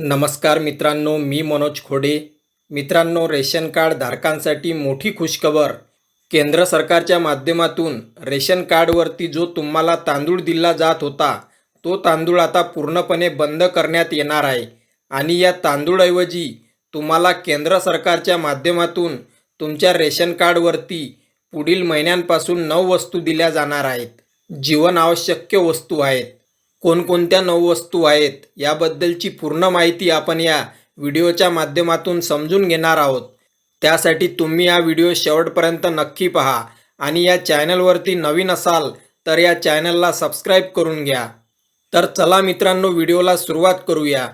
नमस्कार मित्रांनो मी मनोज खोडे. मित्रांनो रेशन कार्ड धारकांसाठी मोठी खुशखबर. केंद्र सरकारच्या माध्यमातून रेशन कार्डवरती जो तुम्हाला तांदूळ दिला जात होता तो तांदूळ आता पूर्णपणे बंद करण्यात येणार आहे. आणि या तांदूळऐवजी तुम्हाला केंद्र सरकारच्या माध्यमातून तुमच्या रेशन कार्डवरती पुढील महिन्यांपासून नऊ वस्तू दिल्या जाणार आहेत. जीवनावश्यक वस्तू आहेत. कोणकोणत्या नववस्तू आहेत याबद्दलची पूर्ण माहिती आपण या व्हिडिओच्या माध्यमातून समजून घेणार आहोत. त्यासाठी तुम्ही हा व्हिडिओ शेवटपर्यंत नक्की पहा आणि या चॅनलवरती नवीन असाल तर या चॅनलला सबस्क्राईब करून घ्या. तर चला मित्रांनो व्हिडिओला सुरुवात करूया.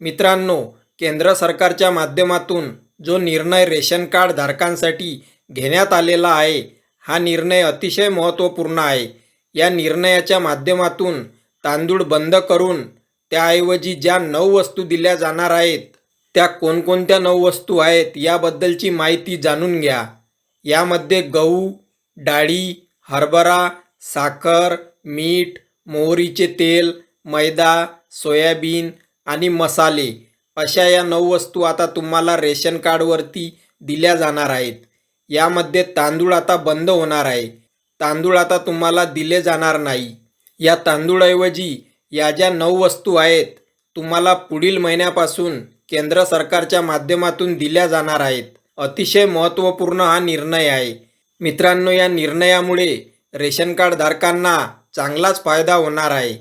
मित्रांनो केंद्र सरकारच्या माध्यमातून जो निर्णय रेशन कार्ड धारकांसाठी घेण्यात आलेला आहे हा निर्णय अतिशय महत्त्वपूर्ण आहे. या निर्णयाच्या माध्यमातून तांदूळ बंद करून त्याऐवजी ज्या नऊ वस्तू दिल्या जाणार आहेत त्या कोणकोणत्या नऊ वस्तू आहेत याबद्दलची माहिती जाणून घ्या. यामध्ये गहू डाळी हरभरा साखर मीठ मोहरीचे तेल मैदा सोयाबीन आणि मसाले अशा या नऊ वस्तू आता तुम्हाला रेशन कार्डवरती दिल्या जाणार आहेत. यामध्ये तांदूळ आता बंद होणार आहे. तांदूळ आता तुम्हाला दिले जाणार नाही. या तांदूळऐवजी या ज्या नऊ वस्तू आहेत तुम्हाला पुढील महिन्यापासून केंद्र सरकारच्या माध्यमातून दिल्या जाणार आहेत. अतिशय महत्त्वपूर्ण हा निर्णय आहे. मित्रांनो या निर्णयामुळे रेशन कार्ड धारकांना चांगलाच फायदा होणार आहे.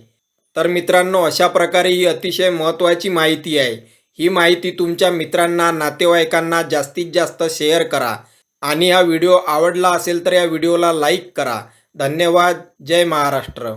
तर मित्रांनो अशा प्रकारे ही अतिशय महत्त्वाची माहिती आहे. ही माहिती तुमच्या मित्रांना नातेवाईकांना जास्तीत जास्त शेअर करा. आणि हा व्हिडिओ आवडला असेल तर या व्हिडिओला लाईक करा. धन्यवाद. जय महाराष्ट्र.